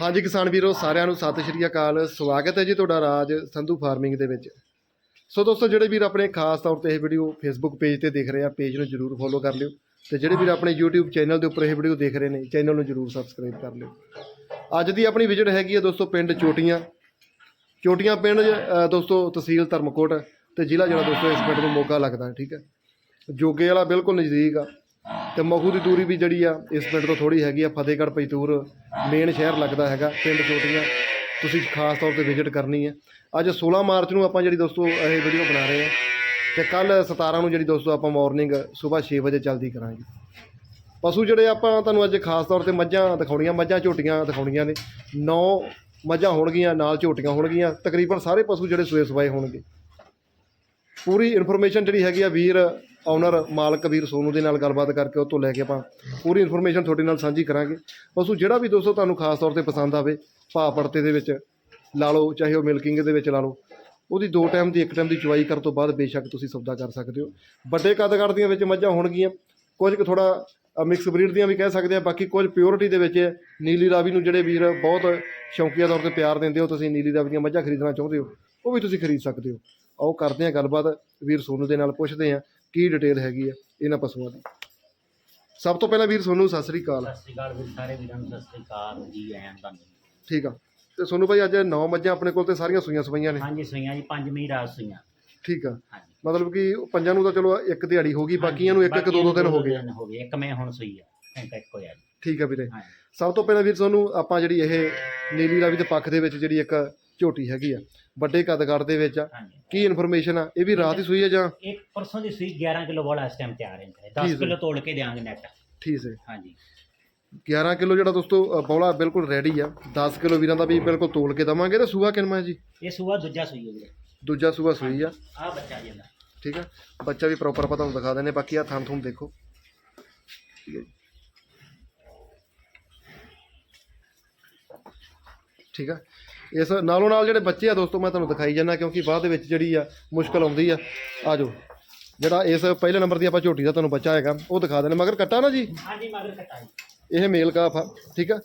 ਹਾਂਜੀ ਕਿਸਾਨ ਵੀਰੋ, ਸਾਰਿਆਂ ਨੂੰ ਸਤਿ ਸ਼੍ਰੀ ਅਕਾਲ। ਸਵਾਗਤ ਹੈ ਜੀ ਤੁਹਾਡਾ ਰਾਜ ਸੰਧੂ ਫਾਰਮਿੰਗ ਦੇ ਵਿੱਚ। ਸੋ ਦੋਸਤੋ, ਜਿਹੜੇ ਵੀਰ ਆਪਣੇ ਖਾਸ ਤੌਰ ਤੇ ਇਹ ਵੀਡੀਓ ਫੇਸਬੁੱਕ ਪੇਜ ਤੇ ਦੇਖ ਰਹੇ ਆ ਪੇਜ ਨੂੰ ਜਰੂਰ ਫੋਲੋ ਕਰ ਲਿਓ। ਤੇ ਜਿਹੜੇ ਵੀਰ ਆਪਣੇ YouTube ਚੈਨਲ ਦੇ ਉੱਪਰ ਇਹ ਵੀਡੀਓ ਦੇਖ ਰਹੇ ਨੇ ਚੈਨਲ ਨੂੰ ਜਰੂਰ ਸਬਸਕ੍ਰਾਈਬ ਕਰ ਲਿਓ। ਅੱਜ ਦੀ ਆਪਣੀ ਵਿਜ਼ਿਟ ਹੈਗੀ ਹੈ ਦੋਸਤੋ ਪਿੰਡ ਚੋਟੀਆਂ। ਚੋਟੀਆਂ ਪਿੰਡ ਦੋਸਤੋ ਤਹਿਸੀਲ ਧਰਮਕੋਟ, ਤੇ ਜ਼ਿਲ੍ਹਾ ਜਿਹੜਾ ਦੋਸਤੋ ਇਸ ਪਿੰਡ ਨੂੰ ਮੋਗਾ ਲੱਗਦਾ, ਠੀਕ ਹੈ। ਜੋਗੇ ਵਾਲਾ ਬਿਲਕੁਲ ਨਜ਼ਦੀਕ ਆ। ਤੇ ਮਖੂ ਦੀ ਦੂਰੀ ਵੀ ਜਿਹੜੀ ਆ, ਇਸ ਪਿੰਡ ਤੋਂ ਥੋੜੀ ਹੈਗੀ ਆ, ਫਤਿਹਗੜ੍ਹ ਪਜਤੂਰ ਮੇਨ ਸ਼ਹਿਰ ਲੱਗਦਾ ਹੈਗਾ, ਪਿੰਡ ਚੋਟੀਆਂ, ਤੁਸੀਂ ਖਾਸ ਤੌਰ ਤੇ ਵਿਜ਼ਿਟ ਕਰਨੀ ਹੈ ਅੱਜ 16 ਮਾਰਚ ਨੂੰ ਆਪਾਂ ਜਿਹੜੀ ਦੋਸਤੋ ਇਹ ਵੀਡੀਓ ਬਣਾ ਰਹੇ ਆ, ਤੇ ਕੱਲ 17 ਨੂੰ ਜਿਹੜੀ ਦੋਸਤੋ ਆਪਾਂ ਮਾਰਨਿੰਗ ਸਵੇਰ 6 ਵਜੇ ਚੱਲਦੀ ਕਰਾਂਗੇ। ਪਸ਼ੂ ਜਿਹੜੇ ਆਪਾਂ ਤੁਹਾਨੂੰ ਅੱਜ ਖਾਸ ਤੌਰ ਤੇ ਮੱਝਾਂ ਦਿਖਾਉਣੀਆਂ, ਮੱਝਾਂ ਝੋਟੀਆਂ ਦਿਖਾਉਣੀਆਂ ਨੇ 9 ਮੱਝਾਂ ਹੋਣਗੀਆਂ, ਨਾਲ ਝੋਟੀਆਂ ਹੋਣਗੀਆਂ, ਤਕਰੀਬਨ ਸਾਰੇ ਪਸ਼ੂ ਜਿਹੜੇ ਸੂਏ ਸਵਾਏ ਹੋਣਗੇ। ਪੂਰੀ ਇਨਫੋਰਮੇਸ਼ਨ ਜਿਹੜੀ ਹੈਗੀ ਆ ਵੀਰ ਓਨਰ ਮਾਲਕ ਵੀਰ ਸੋਨੂ ਦੇ ਨਾਲ ਗੱਲਬਾਤ ਕਰਕੇ ਉਹ ਤੋਂ ਲੈ ਕੇ ਆਪਾਂ ਪੂਰੀ ਇਨਫੋਰਮੇਸ਼ਨ ਤੁਹਾਡੇ ਨਾਲ ਸਾਂਝੀ ਕਰਾਂਗੇ। ਪਸ਼ੂ ਜਿਹੜਾ ਵੀ ਦੋਸਤੋ ਤੁਹਾਨੂੰ ਖਾਸ ਤੌਰ ਤੇ ਪਸੰਦ ਆਵੇ, ਭਾਅ ਪੜਤੇ ਦੇ ਵਿੱਚ ਲਾ ਲਓ, ਚਾਹੇ ਉਹ ਮਿਲਕਿੰਗ ਦੇ ਵਿੱਚ ਲਾ ਲਓ, ਉਹਦੀ ਦੋ ਟਾਈਮ ਦੀ, ਇੱਕ ਟਾਈਮ ਦੀ ਚੁਆਈ ਕਰਨ ਤੋਂ ਬਾਅਦ ਬੇਸ਼ੱਕ ਤੁਸੀਂ ਸੌਦਾ ਕਰ ਸਕਦੇ ਹੋ। ਵੱਡੇ ਕੱਦ ਦੀਆਂ ਵਿੱਚ ਮੱਝਾਂ ਹੋਣਗੀਆਂ, ਕੁਝ ਕੁ ਥੋੜਾ ਮਿਕਸ ਬਰੀਡ ਦੀਆਂ ਵੀ ਕਹਿ ਸਕਦੇ ਆ, ਬਾਕੀ ਕੁਝ ਪਿਓਰਿਟੀ ਦੇ ਵਿੱਚ ਨੀਲੀ ਰਾਵੀ ਨੂੰ ਜਿਹੜੇ ਵੀਰ ਬਹੁਤ ਸ਼ੌਕੀਆ ਤੌਰ ਤੇ ਪਿਆਰ ਦਿੰਦੇ ਹੋ ਤੁਸੀਂ ਨੀਲੀ ਰਾਵੀ ਦੀਆਂ ਮੱਝਾਂ ਖਰੀਦਣਾ ਚਾਹੁੰਦੇ ਹੋ, ਉਹ ਵੀ ਤੁਸੀਂ ਖਰੀਦ ਸਕਦੇ ਹੋ। ਆਓ ਕਰਦੇ ਹਾਂ ਗੱਲਬਾਤ, ਵੀਰ ਸੋਨੂ ਦੇ ਨਾਲ ਪੁੱਛਦੇ ਹਾਂ ਕੀ ਡਿਟੇਲ ਹੈਗੀ ਆ ਇਹਨਾਂ ਪਸ਼ੂਆਂ ਦੀ। ਸਭ ਤੋਂ ਪਹਿਲਾਂ ਵੀਰ ਸੋਨੂ ਸਤਿ ਸ੍ਰੀ ਅਕਾਲ। ਸਤਿ ਸ਼੍ਰੀ ਅਕਾਲ ਵੀਰ ਸਾਰੇ ਵੀਰਾਂ ਨੂੰ ਸਤਿ ਸ਼੍ਰੀ ਅਕਾਲ ਜੀ ਆਇਆਂ ਤੁਹਾਨੂੰ ਠੀਕ ਆ। ਤੇ ਸੋਨੂ ਭਾਈ ਅੱਜ ਨੌ ਮੱਝਾਂ ਆਪਣੇ ਕੋਲ ਤੇ ਸਾਰੀਆਂ ਸੂਈਆਂ ਸਵਾਈਆਂ ਨੇ। ਹਾਂਜੀ ਸੂਈਆਂ ਜੀ ਪੰਜ ਮਈ ਰਾਤ ਸੂਈਆਂ। ਠੀਕ ਆ। ਹਾਂਜੀ। ਮਤਲਬ ਕਿ ਪੰਜਾਂ ਨੂੰ ਤਾਂ ਚਲੋ ਇੱਕ ਦਿਹਾੜੀ ਹੋ ਗਈ ਬਾਕੀਆਂ ਨੂੰ ਇੱਕ ਇੱਕ ਦੋ ਦੋ ਦਿਨ ਹੋ ਗਏ ਆ। ਹੋ ਗਏ ਇੱਕ ਮੈਂ ਹੁਣ ਸੂਈ ਆ ਇੱਕ ਇੱਕ ਹੋਇਆ ਜੀ। ਠੀਕ ਆ ਵੀਰੇ। ਸਭ ਤੋਂ ਪਹਿਲਾਂ ਵੀਰ ਤੁਹਾਨੂੰ ਆਪਾਂ ਜਿਹੜੀ ਇਹ ਨੀਲੀ ਰਾਵੀ ਦੇ ਪੱਖ ਦੇ ਵਿੱਚ ਜਿਹੜੀ ਇੱਕ ਝੋਟੀ ਹੈਗੀ ਆ ਵੱਡੇ ਕਦਗੜ ਦੇ ਵਿੱਚ ਆ। ਹਾਂਜੀ। ਕੀ ਇਨਫੋਰਮੇਸ਼ਨ ਆ? ਇਹ ਵੀ ਰਾਤ ਹੀ ਸੂਈ ਹੈ ਜਾਂ? ਇੱਕ ਪਰਸੋਂ ਦੀ ਸੂਈ 11 ਕਿਲੋ ਵਾਲਾ ਇਸ ਟਾਈਮ ਤਿਆਰ ਹੈ ਠੀਕ 10 ਹੈ। ਕਿਲੋ ਤੋੜ ਕੇ ਦੇਾਂਗੇ ਨੈਟ ਠੀਕ ਹੈ। ਹਾਂਜੀ। 11 ਕਿਲੋ ਜਿਹੜਾ ਦੋਸਤੋ ਅ, ਬੌਲਾ ਬਿਲਕੁਲ ਰੈਡੀ ਆ। 10 ਕਿਲੋ ਵੀਰਾਂ ਦਾ ਵੀ ਬਿਲਕੁਲ ਤੋਲ ਕੇ ਦਵਾਂਗੇ। ਤੇ ਸੂਆ ਕਿੰਨਾ ਜੀ? ਇਹ ਸੂਆ ਦੂਜਾ ਸੂਈ ਹੈ ਵੀਰੇ ਦੂਜਾ ਸੂਆ ਸੂਈ ਆ। ਆਹ ਬੱਚਾ ਜੀ ਇਹਦਾ। ਠੀਕ ਆ। ਬੱਚਾ ਵੀ ਪ੍ਰੋਪਰ ਆਪਾਂ ਤੁਹਾਨੂੰ ਦਿਖਾ ਦਿੰਨੇ ਬਾਕੀ ਆ ਥਣ ਥੂਣ ਦੇਖੋ। ਠੀਕ ਹੈ ਜੀ ਠੀਕ ਆ। ਇਸ ਨਾਲੋਂ ਨਾਲ ਜਿਹੜੇ ਬੱਚੇ ਆ ਦੋਸਤੋ ਮੈਂ ਤੁਹਾਨੂੰ ਦਿਖਾਈ ਜਾਂਦਾ ਕਿਉਂਕਿ ਬਾਅਦ ਦੇ ਵਿੱਚ ਜਿਹੜੀ ਆ ਮੁਸ਼ਕਲ ਆਉਂਦੀ ਆ। ਆ ਜਾਓ। ਜਿਹੜਾ ਇਸ ਪਹਿਲੇ ਨੰਬਰ ਦੀ ਆਪਾਂ ਝੋਟੀ ਦਾ ਤੁਹਾਨੂੰ ਬੱਚਾ ਹੈਗਾ ਉਹ ਦਿਖਾ ਦਿੰਨੇ ਮਗਰ ਕੱਟਾ ਨਾ ਜੀ? ਹਾਂਜੀ ਮਗਰ ਕਟਾਈ ਇਹ ਮੇਲ ਕਾਫ ਆ ਠੀਕ ਆ?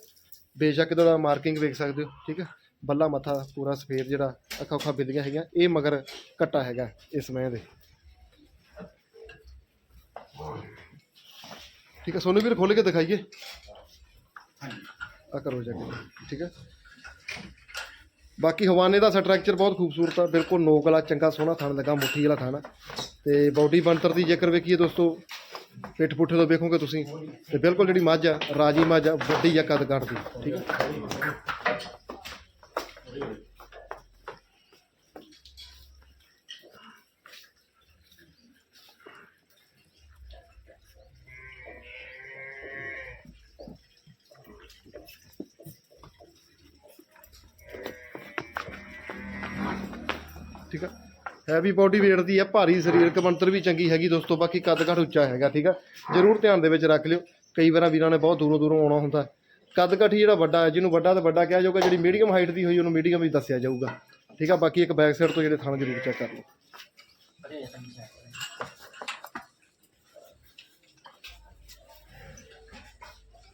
ਬੇਸ਼ੱਕ ਇਹਦਾ ਮਾਰਕਿੰਗ ਵੇਖ ਸਕਦੇ ਹੋ ਠੀਕ ਆ? ਬੱਲਾ ਮੱਥਾ ਪੂਰਾ ਸਫੇਦ ਜਿਹੜਾ ਅੱਖਾਂ ਅੱਖਾਂ ਬਿੰਦੀਆਂ ਹੈਗੀਆਂ ਇਹ ਮਗਰ ਕੱਟਾ ਹੈਗਾ ਇਸ ਮੈਂ ਦੇ। ਠੀਕ ਆ ਸੋਨੂੰ ਵੀਰ ਖੋਲ ਕੇ ਦਿਖਾਈਏ। ਹਾਂਜੀ। ਆ ਕਰੋ ਜਾ ਕੇ ਠੀਕ ਆ? ਬਾਕੀ ਹਵਾਨੇ ਦਾ ਸਟਰਕਚਰ ਬਹੁਤ ਖੂਬਸੂਰਤ ਆ, ਬਿਲਕੁਲ ਨੋਕ ਵਾਲਾ, ਚੰਗਾ, ਸੋਹਣਾ ਥਣ ਲੱਗਾ, ਮੁੱਠੀ ਵਾਲਾ ਥਣ ਆ। ਤੇ ਬਾਡੀ ਬਣਤਰ ਦੀ ਜੇਕਰ ਵੇਖੀਏ ਦੋਸਤੋ, ਪਿੱਠ ਪੁੱਠੇ ਤੋਂ ਵੇਖੋਗੇ ਤੁਸੀਂ, ਤੇ ਬਿਲਕੁਲ ਜਿਹੜੀ ਮੱਝ ਆ, ਰਾਜੀ ਮੱਝ ਆ, ਵੱਡੀ ਆ ਕੱਦ ਕੱਟ ਦੀ, ਠੀਕ ਆ? ਠੀਕ ਆ? ਹੈਵੀ ਬਾਡੀ weight ਦੀ ਆ, ਭਾਰੀ ਸਰੀਰਕ ਬਣਤਰ ਵੀ ਚੰਗੀ ਹੈਗੀ ਦੋਸਤੋ, ਬਾਕੀ ਕੱਦ ਘੱਟ ਉੱਚਾ ਹੈਗਾ, ਠੀਕ ਆ? ਜਰੂਰ ਧਿਆਨ ਦੇ ਵਿੱਚ ਰੱਖ ਲਿਓ। ਕਈ ਵਾਰਾਂ ਵੀਰਾਂ ਨੇ ਬਹੁਤ ਦੂਰੋਂ ਦੂਰੋਂ ਆਉਣਾ ਹੁੰਦਾ। ਕੱਦ ਘੱਟ ਜਿਹੜਾ ਵੱਡਾ ਹੈ, ਜਿਹਨੂੰ ਵੱਡਾ ਤਾਂ ਵੱਡਾ ਕਿਹਾ ਜਾਊਗਾ, ਜਿਹੜੀ ਮੀਡੀਅਮ ਹਾਈਟ ਦੀ ਹੋਈ, ਉਹਨੂੰ ਮੀਡੀਅਮ ਵੀ ਦੱਸਿਆ ਜਾਊਗਾ। ਠੀਕ ਆ? ਬਾਕੀ ਇੱਕ ਬੈਕ ਸਾਈਡ ਤੋਂ ਜਿਹੜੇ ਥਣ ਜਰੂਰ ਚੈੱਕ ਕਰ ਲਓ।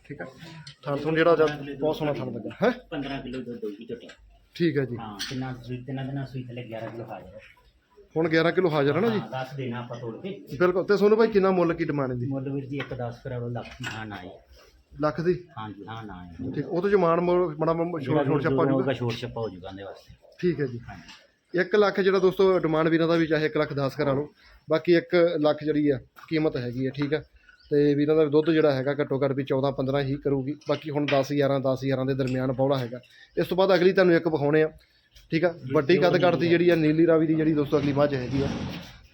ਠੀਕ ਆ? ਥਣ ਥਣ ਜਿਹੜਾ ਬਹੁਤ ਸੋਹਣਾ ਥਣ ਲੱਗਾ। ਹੈ? 15 ਕਿਲੋ ਦੁੱਧ ਹੋਈ ਝੋਟੀ ਠੀਕ ਹੈ ਜੀ। ਹਾਂ ਕਿੰਨਾ ਸੂਈ ਤਿੰਨਾਂ ਦਿਨਾਂ ਸੂਈ ਥੱਲੇ 11 ਕਿਲੋ ਹਾਜ਼ਰ ਹੈ। ਹੁਣ 11 ਕਿਲੋ ਹਾਜ਼ਰ ਹੈ ਨਾ ਜੀ? ਹਾਂ, ਦੱਸ ਦੇਣਾ ਆਪਾਂ ਤੋੜ ਕੇ। ਬਿਲਕੁਲ ਤੇ ਸੋਨੂੰ ਭਾਈ ਕਿੰਨਾ ਮੁੱਲ ਕੀ ਡਿਮਾਂਡ ਦੀ ਮੁੱਲ ਵੀਰ ਜੀ ਇੱਕ 10 ਕਰੋੜ ਲੱਖ ਦੀ ਹਾਂ ਨਾ ਹੈ ਲੱਖ ਦੀ? ਹਾਂਜੀ ਹਾਂ ਨਾ ਹੈ ਠੀਕ ਉਹ ਤੋਂ ਜਮਾਨ ਬੜਾ ਛੋੜ ਛੋੜ ਛੱਪਾ ਜੂਗਾ। ਹੋਊਗਾ ਛੋਟ ਛੱਪਾ ਹੋ ਜੂਗਾ ਉਹਦੇ ਵਾਸਤੇ। ਠੀਕ ਹੈ ਜੀ। ਹਾਂਜੀ। 1 ਲੱਖ ਜਿਹੜਾ ਦੋਸਤੋ ਡਿਮਾਂਡ ਵੀਰਾਂ ਦਾ ਵੀ ਚਾਹੇ 1 ਲੱਖ 10 ਕਰਾ ਲਓ। ਬਾਕੀ 1 ਲੱਖ ਜਿਹੜੀ ਆ ਕੀਮਤ ਹੈਗੀ ਹੈ ਠੀਕ ਆ। ਤੇ ਵੀਰਾਂ ਦਾ ਦੁੱਧ ਜਿਹੜਾ ਹੈਗਾ ਘੱਟੋ ਘੱਟ ਵੀ 14 15 ਹੀ ਕਰੂਗੀ ਬਾਕੀ ਹੁਣ 10 11 10 11 ਦੇ ਦਰਮਿਆਨ ਬੌਲਾ ਹੈਗਾ। ਇਸ ਤੋਂ ਬਾਅਦ ਅਗਲੀ ਤੁਹਾਨੂੰ ਇੱਕ ਵਿਖਾਉਣੇ ਆ ਠੀਕ ਆ? ਵੱਡੀ ਕੱਦ ਕੱਟ ਦੀ ਜਿਹੜੀ ਆ ਨੀਲੀ ਰਾਵੀ ਦੀ ਜਿਹੜੀ ਦੋਸਤੋ ਅਗਲੀ ਮੱਝ ਹੈਗੀ ਆ।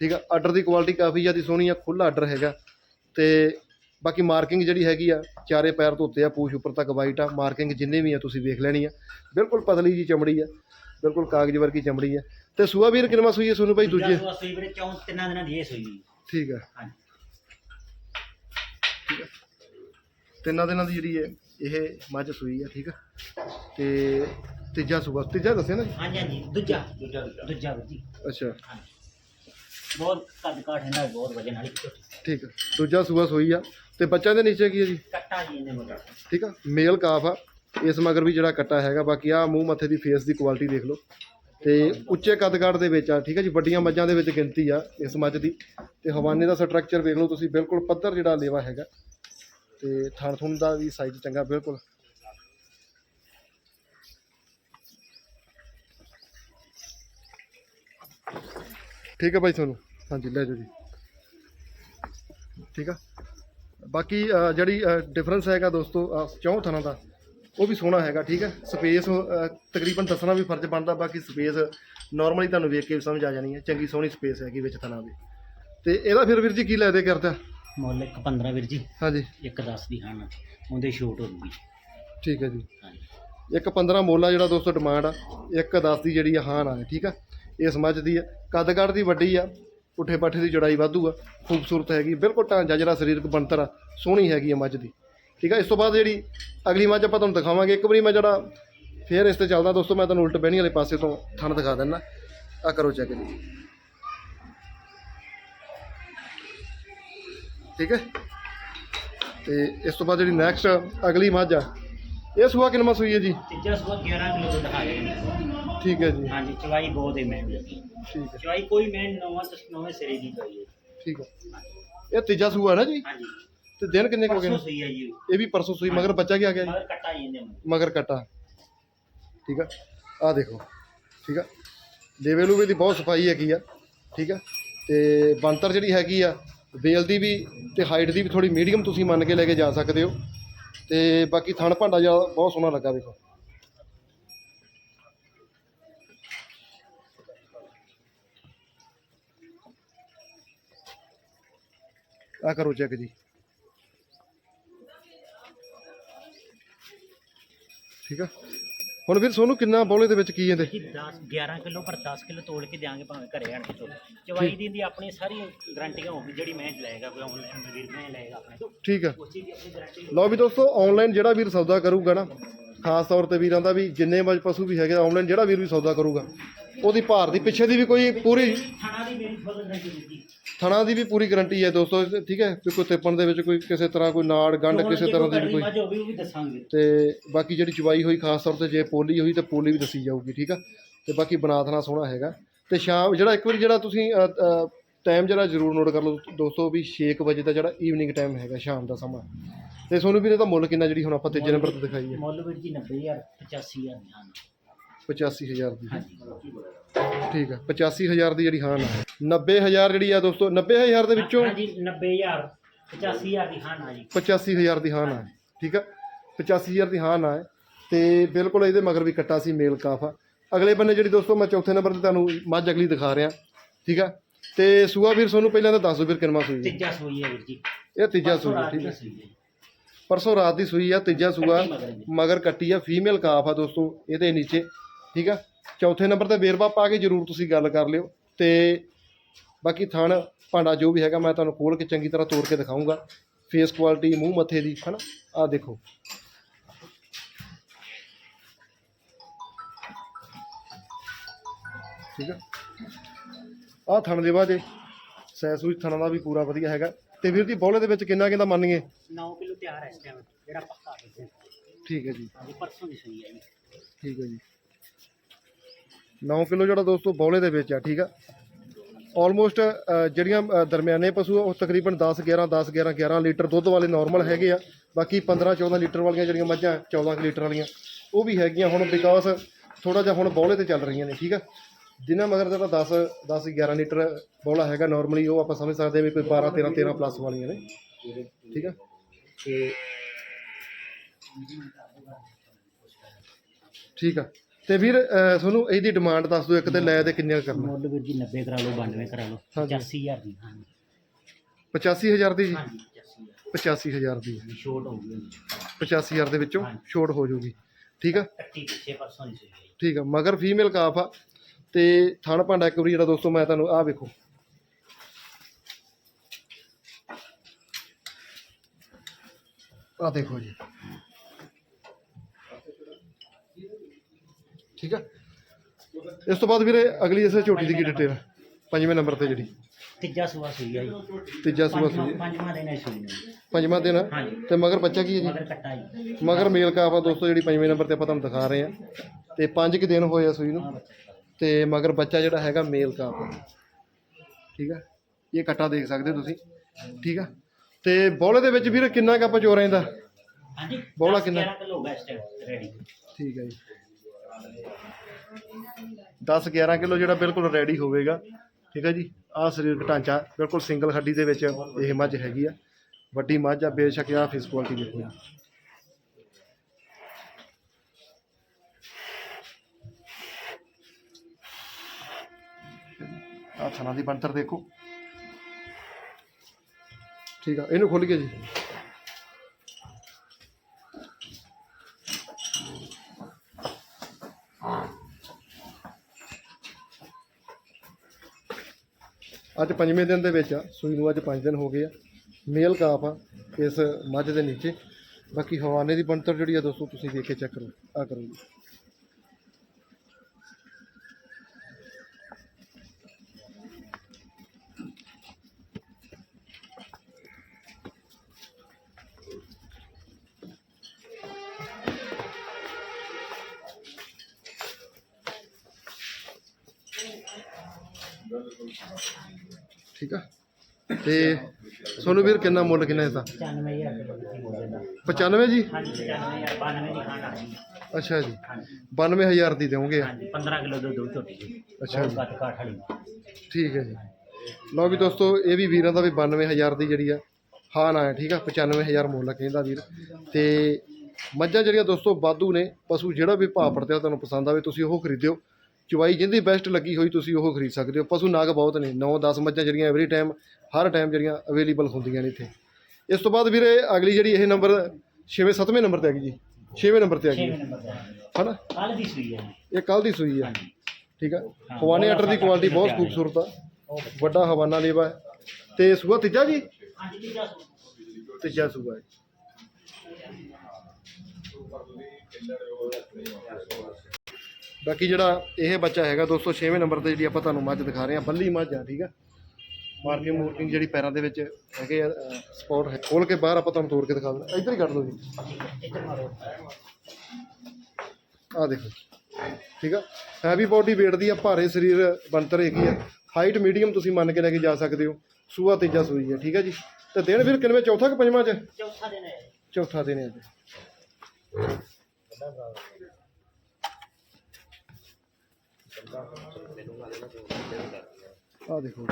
ਠੀਕ ਆ? ਆਰਡਰ ਦੀ ਕੁਆਲਿਟੀ ਕਾਫੀ ਜ਼ਿਆਦਾ ਸੋਹਣੀ ਆ ਖੁੱਲਾ ਆਰਡਰ ਹੈਗਾ। ਤੇ ਬਾਕੀ ਮਾਰਕਿੰਗ ਜਿਹੜੀ ਹੈਗੀ ਆ ਚਾਰੇ ਪੈਰ ਧੋਤੇ ਆ ਪੂਛ ਉੱਪਰ ਤੱਕ ਵਾਈਟ ਆ। ਮਾਰਕਿੰਗ ਜਿੰਨੇ ਵੀ ਆ ਤੁਸੀਂ ਵੇਖ ਲੈਣੀ ਆ। ਬਿਲਕੁਲ ਪਤਲੀ ਜੀ ਚਮੜੀ ਆ। ਬਿਲਕੁਲ ਕਾਗਜ਼ ਵਰਗੀ ਚਮੜੀ ਆ। ਤੇ ਸੂਆ ਵੀਰ ਕਿਨਵਾ ਸੂਈ ਹੈ ਸੋਨੂੰ ਭਾਈ ਦੂਜੇ? ਦੂਜਾ ਸੂਈ ਵੀਰੇ ਚੌਂ ਤਿੰਨਾਂ ਦਿਨਾਂ ਦੀ ਇਹ ਸੂਈ ਠੀਕ ਆ। ਹਾਂਜੀ। ਤਿੰਨਾਂ ਦਿਨਾਂ ਦੀ ਜਿਹੜੀ ਹੈ ਇਹ ਮੱਝ ਸੂਈ ਆ ਠੀਕ ਆ? ਤੇ ਤੀਜਾ ਸੂਆ ਤੀਜਾ ਦੱਸਿਆ ਨਾ ਜੀ? ਹਾਂਜੀ ਹਾਂਜੀ ਦੂਜਾ ਦੂਜਾ ਵੀਰ ਜੀ। ਅੱਛਾ। ਬਹੁਤ ਕੱਦ ਕਾਠ ਹੈ ਨਾ ਬਹੁਤ ਵਜਨ ਵਾਲੀ। ਝੋਟੀ ਠੀਕ ਆ। ਦੂਜਾ ਸੂਆ ਸੂਈ ਆ। ਤੇ ਬੱਚਾ ਦੇ ਨੀਚੇ ਕੀ ਹੈ ਜੀ? ਕੱਟਾ ਜੀ ਇਹਨੇ ਮੁੰਡਾ। ਠੀਕ ਆ। ਮੇਲ ਕਾਫ ਆ। ਇਸ ਮਗਰ ਵੀ ਜਿਹੜਾ ਕੱਟਾ ਹੈਗਾ ਬਾਕੀ ਆ ਮੂੰਹ ਮੱਥੇ ਦੀ ਫੇਸ ਦੀ ਕੁਆਲਿਟੀ ਦੇਖ ਲਓ। ਤੇ ਉੱਚੇ ਕੱਦ-ਕਾਠ ਦੇ ਵਿੱਚ ਆ ਠੀਕ ਹੈ ਜੀ? ਵੱਡੀਆਂ ਮੱਝਾਂ ਦੇ ਵਿੱਚ ਗਿਣਤੀ ਆ ਇਸ ਮੱਝ ਦੀ। ਤੇ ਹਵਾਨੇ ਦਾ ਸਟਰਕਚਰ ਵੇਖ ਲਓ ਤੁਸੀਂ ਬਿਲਕੁਲ ਪੱਧਰ ਜਿਹੜਾ ਲੇਵਾ ਹੈਗਾ ਤੇ ਥਣ ਥੁਣ ਦਾ ਵੀ ਸਾਈਜ਼ ਚੰਗਾ ਬਿਲਕੁਲ। ਠੀਕ ਹੈ ਭਾਈ ਤੁਹਾਨੂੰ? ਹਾਂਜੀ, ਲੈ ਜਾਓ ਜੀ। ਠੀਕ ਆ? ਬਾਕੀ ਜਿਹੜੀ ਡਿਫਰੈਂਸ ਹੈਗਾ ਦੋਸਤੋ ਚੌਂ ਥਣਾਂ ਦਾ, ਉਹ ਵੀ ਸੋਹਣਾ ਹੈਗਾ, ਠੀਕ ਹੈ? ਸਪੇਸ ਤਕਰੀਬਨ ਦੱਸਣਾ ਵੀ ਫਰਜ਼ ਬਣਦਾ, ਬਾਕੀ ਸਪੇਸ ਨਾਰਮਲੀ ਤੁਹਾਨੂੰ ਵੇਖ ਕੇ ਵੀ ਸਮਝ ਆ ਜਾਣੀ ਹੈ। ਚੰਗੀ ਸੋਹਣੀ ਸਪੇਸ ਹੈਗੀ ਵਿੱਚ ਥਣਾਂ ਦੀ। ਤੇ ਇਹਦਾ ਫਿਰ ਵੀਰ ਜੀ ਕੀ ਲੈਦੇ ਕਰਦਾ ਮੁੱਲ ਇੱਕ 15 ਵੀਰ ਜੀ। ਹਾਂਜੀ। ਇੱਕ 10 ਦੀ ਹਨ ਉਹਦੇ ਛੋਟ ਹੋ ਗਈ। ਠੀਕ ਹੈ ਜੀ। ਹਾਂਜੀ। ਇੱਕ 15 ਮੋਲਾ ਜਿਹੜਾ ਦੋਸਤੋ ਡਿਮਾਂਡ ਆ। ਇੱਕ 10 ਦੀ ਜਿਹੜੀ ਆ ਹਾਂ ਨਾ ਠੀਕ ਆ? ਇਸ ਮੱਝ ਦੀ ਆ। ਕੱਦ-ਕੱਦ ਦੀ ਵੱਡੀ ਆ। ਪੁੱਠੇ ਪੱਠੇ ਦੀ ਜੜਾਈ ਵਾਧੂ ਆ। ਖੂਬਸੂਰਤ ਹੈਗੀ। ਬਿਲਕੁਲ ਢਾਂਚਾ ਜਿਹੜਾ ਸਰੀਰਕ ਬਣਤਰ ਆ ਸੋਹਣੀ ਹੈਗੀ ਆ ਮੱਝ ਦੀ। ਠੀਕ ਆ? ਇਸ ਤੋਂ ਬਾਅਦ ਜਿਹੜੀ ਅਗਲੀ ਮੱਝ ਆਪਾਂ ਤੁਹਾਨੂੰ ਦਿਖਾਵਾਂਗੇ। ਇੱਕ ਵਾਰੀ ਮੈਂ ਜਿਹੜਾ ਫੇਰ ਇਸ ਤੇ ਚੱਲਦਾ ਦੋਸਤੋ ਮੈਂ ਤੁਹਾਨੂੰ ਉਲਟ ਬਹਿਣੀ ਵਾਲੇ ਪਾਸੇ ਤੋਂ ਥਣ ਦਿਖਾ ਦਿੰਦਾ। ਆ ਕਰੋ ਚੈੱਕ ਜੀ। ਠੀਕ ਹੈ? ਤੇ ਇਸ ਤੋਂ ਬਾਅਦ ਜਿਹੜੀ ਨੈਕਸਟ ਅਗਲੀ ਮੱਝ ਆ ਇਹ ਸੂਆ ਕਿੰਨਾ ਸੂਈ ਹੈ ਜੀ? ਤੀਜਾ ਸੂਆ 11 ਕਿਲੋ ਦੁੱਧ ਆ ਜਾਏਗਾ ਠੀਕ ਹੈ ਜੀ। ਹਾਂਜੀ ਚਵਾਈ ਬਹੁਤ ਹੈ ਮੈਨ ਦੀ ਠੀਕ ਹੈ। ਚਵਾਈ ਕੋਈ ਮੈਨ ਨਵਾਂ ਨਵੇਂ ਸਿਰੇ ਦੀ ਹੈ। ਠੀਕ ਹੈ। ਇਹ ਤੀਜਾ ਸੂਆ ਨਾ ਜੀ? ਹਾਂਜੀ। ਤੇ ਦਿਨ ਕਿੰਨੇ ਕੁ ਹੋ ਗਏ ਨੇ? ਸੂਈ ਹੈ ਜੀ। ਇਹ ਵੀ ਪਰਸੋਂ ਸੂਈ ਮਗਰ ਬੱਚਾ ਕੀ ਆ ਗਿਆ ਜੀ? ਮਗਰ ਕੱਟਾ ਮਗਰ ਮਗਰ ਕਟਾ। ਠੀਕ ਆ ਆ ਦੇਖੋ। ਠੀਕ ਆ ਲੇਵੇ ਲੂਵੇ ਦੀ ਬਹੁਤ ਸਫ਼ਾਈ ਹੈਗੀ ਆ। ਠੀਕ ਆ ਤੇ ਬੰਤਰ ਜਿਹੜੀ ਹੈਗੀ ਆ ਵੇਲ ਦੀ ਵੀ ਤੇ ਹਾਈਟ ਦੀ ਵੀ ਥੋੜੀ ਮੀਡੀਅਮ ਤੁਸੀਂ ਮੰਨ ਕੇ ਲੈ ਕੇ ਜਾ ਸਕਦੇ ਹੋ। ਤੇ ਬਾਕੀ ਥਣ ਭਾਂਡਾ ਜਿਹਾ ਬਹੁਤ ਸੋਹਣਾ ਲੱਗਾ ਦੇਖੋ ਆ ਕਰੋ ਚੈੱਕ ਜੀ। ਠੀਕ ਆ? ਹੁਣ ਵੀਰ ਸੋਨੂੰ ਕਿੰਨਾ ਬੋਲੇ ਦੇ ਵਿੱਚ ਕੀ ਇਹਦੇ? ਜੀ 10 11 ਕਿਲੋ ਪਰ 10 ਕਿਲੋ ਤੋੜ ਕੇ ਦਿਆਂਗੇ ਭਾਵੇਂ ਘਰੇ ਆਣ ਕੇ ਤੋੜ ਚਵਾਈ ਦੀ ਦੀ ਆਪਣੀ ਸਾਰੀ ਗਾਰੰਟੀਆਂ ਹੋਊਗੀ ਜਿਹੜੀ ਮੈਂ ਲਏਗਾ ਕੋਈ ਆਨਲਾਈਨ ਵੀਰ ਮੈਂ ਲਏਗਾ ਆਪਣੇ। ਤੋਂ ਠੀਕ ਆ। ਉਸੇ ਦੀ ਆਪਣੀ ਗਾਰੰਟੀ ਲਓ ਵੀ ਦੋਸਤੋ ਆਨਲਾਈਨ ਜਿਹੜਾ ਵੀਰ ਸੌਦਾ ਕਰੂਗਾ ਨਾ ਖਾਸ ਤੌਰ ਤੇ ਵੀਰਾਂ ਦਾ ਵੀ ਜਿੰਨੇ ਮੱਝ ਪਸ਼ੂ ਵੀ ਹੈਗੇ ਆਨਲਾਈਨ ਜਿਹੜਾ ਵੀਰ ਵੀ ਸੌਦਾ ਕਰੂਗਾ ਉਹਦੀ ਭਾਰ ਦੀ ਪਿੱਛੇ ਦੀ ਵੀ ਕੋਈ ਪੂਰੀ ਥਾਣਾ ਦੀ ਮੇਰੀ ਫੁੱਲ ਗਾਰੰਟੀ ਦਿੱਤੀ ਥਣਾ ਦੀ ਵੀ ਪੂਰੀ ਗਾਰੰਟੀ ਹੈ ਦੋਸਤੋ ਠੀਕ ਹੈ? ਕੋਈ ਤਿੱਪਣ ਦੇ ਵਿੱਚ ਕੋਈ ਕਿਸੇ ਤਰ੍ਹਾਂ ਕੋਈ ਨਾੜ ਗੰਢ ਕਿਸੇ ਤਰ੍ਹਾਂ ਦੀ ਵੀ ਕੋਈ ਮੱਝ ਹੋਵੇ ਉਹ ਵੀ ਦੱਸਾਂਗੇ। ਤੇ ਬਾਕੀ ਜਿਹੜੀ ਚਵਾਈ ਹੋਈ ਖਾਸ ਤੌਰ ਤੇ ਜੇ ਪੋਲੀ ਹੋਈ ਤੇ ਪੋਲੀ ਵੀ ਦੱਸੀ ਜਾਊਗੀ ਠੀਕ ਆ? ਤੇ ਬਾਕੀ ਬਨਾਥਣਾ ਸੋਹਣਾ ਹੈਗਾ। ਤੇ ਸ਼ਾਮ ਜਿਹੜਾ ਇੱਕ ਵਾਰੀ ਜਿਹੜਾ ਤੁਸੀਂ ਟਾਈਮ ਜਿਹੜਾ ਜ਼ਰੂਰ ਨੋਟ ਕਰ ਲਓ ਦੋਸਤੋ ਵੀ 6 ਵਜੇ ਦਾ ਜਿਹੜਾ ਈਵਨਿੰਗ ਟਾਈਮ ਹੈਗਾ ਸ਼ਾਮ ਦਾ ਸਮਾਂ। ਤੇ ਸੋਨੂੰ ਵੀਰੇ ਦਾ ਮੁੱਲ ਕਿੰਨਾ ਜਿਹੜੀ ਹੁਣ ਆਪਾਂ ਤੀਜੇ ਨੰਬਰ ਤੇ ਦਿਖਾਈ ਹੈ ਮੁੱਲ ਵੀਰ ਜੀ 90000 85000 ਦੀ ਹਨ 85000 ਦੀ। ਹਾਂਜੀ ਠੀਕ ਆ 85000 ਦੀ ਜਿਹੜੀ ਹਾਂ ਨਾ 90000 ਜਿਹੜੀ ਆ ਦੋਸਤੋ 90000 ਦੇ ਵਿੱਚੋਂ? ਹਾਂਜੀ 90000 85000 ਦੀ ਹਨ ਆ ਜੀ। 85000 ਦੀ ਹਾਂ ਨਾ ਹੈ ਠੀਕ ਆ? 85000 ਦੀ ਹਾਂ ਨਾ ਹੈ ਤੇ ਬਿਲਕੁਲ ਇਹਦੇ ਮਗਰ ਵੀ ਕੱਟਾ ਸੀ ਮੇਲ ਕਾਫ ਆ। ਅਗਲੇ ਬੰਨੇ ਜਿਹੜੀ ਦੋਸਤੋ ਮੈਂ ਚੌਥੇ ਨੰਬਰ ਤੇ ਤੁਹਾਨੂੰ ਮੱਝ ਅਗਲੀ ਦਿਖਾ ਰਿਹਾ ਠੀਕ ਆ? ਤੇ ਸੂਆ ਵੀਰ ਤੁਹਾਨੂੰ ਪਹਿਲਾਂ ਤਾਂ ਦੱਸ ਦਿਓ ਵੀਰ ਕਿੰਨਾ ਸੂਈ ਹੈ ਤੀਜਾ ਸੂਈ ਹੈ ਵੀਰ ਜੀ। ਇਹ ਤੀਜਾ ਰਾਤ ਠੀਕ ਦੀ ਹੈ ਸੂਈ ਹੈ ਪਰਸੋਂ ਰਾਤ ਦੀ ਸੂਈ ਆ ਤੀਜਾ ਸੂਆ। ਮਗਰ ਕੱਟੀ ਆ ਫੀਮੇਲ ਕਾਫ ਆ ਦੋਸਤੋ ਇਹਦੇ ਨੀਚੇ ਠੀਕ ਆ? ਚੌਥੇ ਨੰਬਰ ਤੇ ਵੇਰਵਾ ਪਾ ਕੇ ਜਰੂਰ ਤੁਸੀਂ ਗੱਲ ਕਰ ਲਿਓ ਤੇ ਬਾਕੀ ਥਣ ਭਾਂਡਾ ਜੋ ਵੀ ਹੈਗਾ ਮੈਂ ਤੁਹਾਨੂੰ ਖੋਲ ਕੇ ਚੰਗੀ ਤਰ੍ਹਾਂ ਤੋੜ ਕੇ ਦਿਖਾਉਂਗਾ ਫੇਸ ਕੁਆਲਿਟੀ ਮੂੰਹ ਮੱਥੇ ਦੀ ਹਨਾ? ਆ ਦੇਖੋ। ਠੀਕ ਆ? ਆ ਥਣ ਦੇ ਬਾਅਦ ਸੈਸ ਵੀ ਥਣਾਂ ਦਾ ਵੀ ਪੂਰਾ ਵਧੀਆ ਹੈਗਾ। ਤੇ ਵੀਰ ਜੀ ਬੋਲੇ ਦੇ ਵਿੱਚ ਕਿੰਨਾ ਕਿੰਦਾ ਮੰਨੀਏ? 9 ਕਿਲੋ ਤਿਆਰ ਹੈ ਇਸ ਟਾਈਮ ਜਿਹੜਾ ਪੱਕਾ ਹੈ। ਠੀਕ ਹੈ ਜੀ। ਪਰਸੋਂ ਦੀ ਸੂਈ ਹੈ ਜੀ। ਠੀਕ ਹੈ ਜੀ। 9 ਕਿਲੋ ਜਿਹੜਾ ਦੋਸਤੋ ਬੌਲੇ ਦੇ ਵਿੱਚ ਆ ਠੀਕ ਆ। ਆਲਮੋਸਟ ਜਿਹੜੀਆਂ ਦਰਮਿਆਨੇ ਪਸ਼ੂ ਆ, ਉਹ ਤਕਰੀਬਨ 10 11 10 11 11 ਲੀਟਰ ਦੁੱਧ ਵਾਲੇ ਨਾਰਮਲ ਹੈਗੇ ਆ। ਬਾਕੀ 15 14 ਲੀਟਰ ਵਾਲੀਆਂ ਜਿਹੜੀਆਂ ਮੱਝਾਂ 14 ਕੁ ਲੀਟਰ ਵਾਲੀਆਂ ਉਹ ਵੀ ਹੈਗੀਆਂ ਹੁਣ ਬਿਕਾਜ਼ ਥੋੜਾ ਜਿਹਾ ਹੁਣ ਬੌਲੇ ਤੇ ਚੱਲ ਰਹੀਆਂ ਨੇ ਠੀਕ ਆ। ਜਿਨ੍ਹਾਂ ਮਗਰ ਜਿਹੜਾ 10 10 11 ਲੀਟਰ ਬੌਲਾ ਹੈਗਾ ਨਾਰਮਲੀ ਉਹ ਆਪਾਂ ਸਮਝ ਸਕਦੇ ਹਾਂ ਵੀ ਕੋਈ 12 13 13 ਪਲੱਸ ਵਾਲੀਆਂ ਨੇ ਠੀਕ ਆ। ਤੇ ਠੀਕ ਆ। ਤੇ ਵੀਰ ਅਹ, ਤੁਹਾਨੂੰ ਇਹਦੀ ਡਿਮਾਂਡ ਦੱਸ ਦਿਓ ਇੱਕ ਤੇ ਲੈ ਤੇ ਕਿੰਨੇ ਕਰਨਾ। ਮੁੱਲ ਵੀਰ ਜੀ 90 ਕਰਾ ਲਓ 92 ਕਰਾ ਲਓ ਹਾਂਜੀ। 85000 ਦੀ ਹਾਂਜੀ। 85000 ਦੀ ਜੀ? ਹਾਂਜੀ 85000 85000 ਦੀ। ਦੀ ਛੋਟ ਹੋਊਗੀ 85000 ਦੇ ਵਿੱਚੋਂ ਹਾਂਜੀ। ਛੋਟ ਹੋ ਜਾਊਗੀ। ਠੀਕ ਆ? ਕੱਟੀ ਪਿੱਛੇ ਪਰਸੋਂ ਦੀ ਸੂਈ ਹੈ ਜੀ। ਠੀਕ ਆ ਮਗਰ ਫੀਮੇਲ ਕਾਫ ਆ। ਤੇ ਥਣ ਭਾਂਡਾ ਇੱਕ ਵਾਰੀ ਜਿਹੜਾ ਦੋਸਤੋ ਮੈਂ ਤੁਹਾਨੂੰ ਆਹ ਵੇਖੋ। ਆਹ ਦੇਖੋ ਜੀ। ਠੀਕ ਆ? ਇਸ ਤੋਂ ਬਾਅਦ ਵੀਰੇ ਅਗਲੀ ਇਸ ਝੋਟੀ ਦੀ ਕੀ ਡਿਟੇਲ ਪੰਜਵੇਂ ਨੰਬਰ ਤੇ ਜਿਹੜੀ। ਤੀਜਾ ਸੂਆ ਸੂਈ ਜੀ। ਤੀਜਾ ਸੂਆ ਪੰਜਵਾਂ ਸੂਈ ਪੰਜਵਾਂ ਦਿਨ ਹੈ ਸੂਈ ਨੂੰ ਪੰਜਵਾਂ ਦਿਨ ਆ? ਹਾਂਜੀ। ਤੇ ਮਗਰ ਬੱਚਾ ਕੀ ਹੈ ਜੀ? ਮਗਰ ਕੱਟਾ ਜੀ। ਮਗਰ ਮੇਲ ਕਾਫ ਆ ਦੋਸਤੋ ਜਿਹੜੀ ਪੰਜਵੇਂ ਨੰਬਰ ਤੇ ਆਪਾਂ ਤੁਹਾਨੂੰ ਦਿਖਾ ਰਹੇ ਆ। ਤੇ ਪੰਜ ਕੁ ਦਿਨ ਹੋਏ ਆ ਸੂਈ ਨੂੰ। ਤੇ ਮਗਰ ਬੱਚਾ ਜਿਹੜਾ ਹੈਗਾ ਮੇਲ ਆ। ਠੀਕ ਆ? ਇਹ ਕੱਟਾ ਦੇਖ ਸਕਦੇ ਹੋ ਤੁਸੀਂ। ਠੀਕ ਆ? ਤੇ ਬੋਲੇ ਦੇ ਵਿੱਚ ਵੀਰ ਕਿੰਨਾ ਕੱਪ ਚੋ ਰਹਿੰਦਾ? ਹਾਂਜੀ ਬੋਲਾ 10 ਕਿੰਨਾ? 11 ਕਿਲੋ ਹੋਗਾ ਇਸ ਟਾਈਮ ਰੈਡੀ ਠੀਕ ਹੈ ਜੀ। 10 11 ਕਿਲੋ ਜਿਹੜਾ ਬਿਲਕੁਲ ਰੈਡੀ ਹੋਵੇਗਾ। ਠੀਕ ਹੈ ਜੀ? ਆਹ ਸਰੀਰਕ ਢਾਂਚਾ ਬਿਲਕੁਲ ਸਿੰਗਲ ਹੱਡੀ ਦੇ ਵਿੱਚ ਇਹ ਮੱਝ ਹੈਗੀ ਆ। ਵੱਡੀ ਮੱਝ ਆ, ਬੇਸ਼ੱਕ ਆ ਫਿਸ ਕੁਆਲਿਟੀ ਦੇਖੋ ਜੀ। ਆ ਥਣਾ ਦੀ ਬਣਤਰ ਦੇਖੋ। ਠੀਕ ਆ, ਇਹਨੂੰ ਖੋਲ ਕੇ ਜੀ। ਅੱਜ ਪੰਜਵੇਂ ਦਿਨ ਦੇ ਵਿੱਚ ਆ, ਸੂਈ ਨੂੰ ਅੱਜ 5 ਦਿਨ ਹੋ ਗਏ ਆ। ਮੇਲ ਕਾਫ ਆ ਇਸ ਮੱਝ ਦੇ ਨੀਚੇ। ਬਾਕੀ ਹਵਾਨੇ ਦੀ ਬਣਤਰ ਜਿਹੜੀ ਆ ਦੋਸਤੋ, ਤੁਸੀਂ ਦੇਖ ਕੇ ਚੈੱਕ ਕਰੋ ਆ ਕਰੋ ਜੀ। ਠੀਕ ਆ? ਤੇ ਸੋਨੂੰ ਵੀਰ ਕਿੰਨਾ ਮੁੱਲ ਕਿੰਨਾ ਇਹਦਾ 95000 ਦੇ ਬੱਚੇ ਹੋ ਜਾਂਦਾ। 95 ਜੀ? ਹਾਂਜੀ 95000 92 ਦੀ ਖਾਣ ਆ ਜੀ ਅੱਛਾ ਜੀ। ਹਾਂਜੀ। 92000 ਦੀ ਦੇਵੋਗੇ ਹਾਂਜੀ 15 ਕਿਲੋ ਦੁੱਧ ਦੋ ਝੋਟੀ ਜੀ ਅੱਛਾ ਜੀ। ਕੱਟ ਕਾਠ ਵਾਲੀ। ਠੀਕ ਹੈ ਜੀ। ਲਓ ਵੀ ਦੋਸਤੋ ਇਹ ਵੀ ਵੀਰਾਂ ਦਾ ਵੀ 92000 ਦੀ ਜਿਹੜੀ ਆ ਹਾਂ ਨਾ ਠੀਕ ਆ? 95000 ਮੁੱਲ ਕਹਿੰਦਾ ਵੀਰ। ਤੇ ਮੱਝਾਂ ਜਿਹੜੀਆਂ ਦੋਸਤੋ ਵਾਧੂ ਨੇ ਪਸ਼ੂ ਜਿਹੜਾ ਵੀ ਭਾਅ ਪੜਦੇ ਤੁਹਾਨੂੰ ਪਸੰਦ ਆਵੇ ਤੁਸੀਂ ਉਹ ਖਰੀਦਿਓ। ਚੁਵਾਈ ਜਿੰਦੀ ਬੈਸਟ ਲੱਗੀ ਹੋਈ ਤੁਸੀਂ ਉਹ ਖਰੀਦ ਸਕਦੇ ਹੋ। ਪਸ਼ੂ ਨਾਗ ਬਹੁਤ ਨੇ 9-10 ਮੱਝਾਂ ਜਿਹੜੀਆਂ ਐਵਰੀ ਟਾਈਮ ਹਰ ਟਾਈਮ ਜਿਹੜੀਆਂ ਅਵੇਲੇਬਲ ਹੁੰਦੀਆਂ ਨੇ ਇੱਥੇ। ਇਸ ਤੋਂ ਬਾਅਦ ਵੀਰੇ ਅਗਲੀ ਜਿਹੜੀ ਇਹ ਨੰਬਰ 6ਵੇਂ 7ਵੇਂ ਨੰਬਰ ਤੇ ਆ ਗਈ ਜੀ। 6ਵੇਂ ਨੰਬਰ ਤੇ ਆ 6 ਗਈ। ਹਨਾ? ਕੱਲ ਦੀ ਸੂਈ ਹੈ। ਇਹ ਕੱਲ ਦੀ ਸੂਈ ਹਾਂਜੀ। ਠੀਕ ਆ? ਹਾਂ, ਹਵਾਨੇ ਅਟਰ ਦੀ ਕੁਆਲਿਟੀ ਬਹੁਤ ਹੈ। ਖੂਬਸੂਰਤ ਆ। ਵੱਡਾ ਹਵਾਨਾ ਲੇਵਾ ਹੈ। ਤੇ ਸੂਆ ਤੀਜਾ ਜੀ? ਤੀਜਾ ਸੂਆ ਹੈ। ਬਾਕੀ ਜਿਹੜਾ ਇਹ ਬੱਚਾ ਹੈਗਾ ਦੋਸਤੋ 6ਵੇਂ ਨੰਬਰ ਤੇ ਜਿਹੜੀ ਆਪਾਂ ਤੁਹਾਨੂੰ ਮੱਝ ਦਿਖਾ ਰਹੇ ਹਾਂ ਬੱਲੀ ਮੱਝ ਆ ਠੀਕ ਆ? ਮਾਰਕਿੰਗ ਮੂਰਕਿੰਗ ਜਿਹੜੀ ਪੈਰਾਂ ਦੇ ਵਿੱਚ ਹੈਗੇ ਆ ਸਪੋਰਟ ਹੈ। ਖੋਲ ਕੇ ਬਾਹਰ ਆਪਾਂ ਤੁਹਾਨੂੰ ਤੋੜ ਕੇ ਦਿਖਾ ਦਿੰਦੇ ਇੱਧਰ ਹੀ ਕੱਢ ਲਓ ਜੀ। ਆਹ ਦੇਖੋ ਠੀਕ ਆ? ਹੈਵੀ ਬਾਡੀ weight ਦੀ ਆ ਭਾਰੇ ਸਰੀਰ ਬਣਤਰ ਹੈਗੀ ਆ। ਹਾਈਟ ਮੀਡੀਅਮ ਤੁਸੀਂ ਮੰਨ ਕੇ ਲੈ ਕੇ ਜਾ ਸਕਦੇ ਹੋ। ਸੂਆ ਤੀਜਾ ਸੂਈ ਹੈ ਠੀਕ ਆ ਜੀ? ਤੇ ਦਿਨ ਫਿਰ ਕਿੰਨਵੇਂ ਚੌਥਾ ਕਿ ਪੰਜਵਾਂ ਚ? ਚੌਥਾ ਦਿਨ ਹੈ। ਚੌਥਾ ਦਿਨ ਹੈ ਅੱਜ ਆਹ ਦੇਖੋ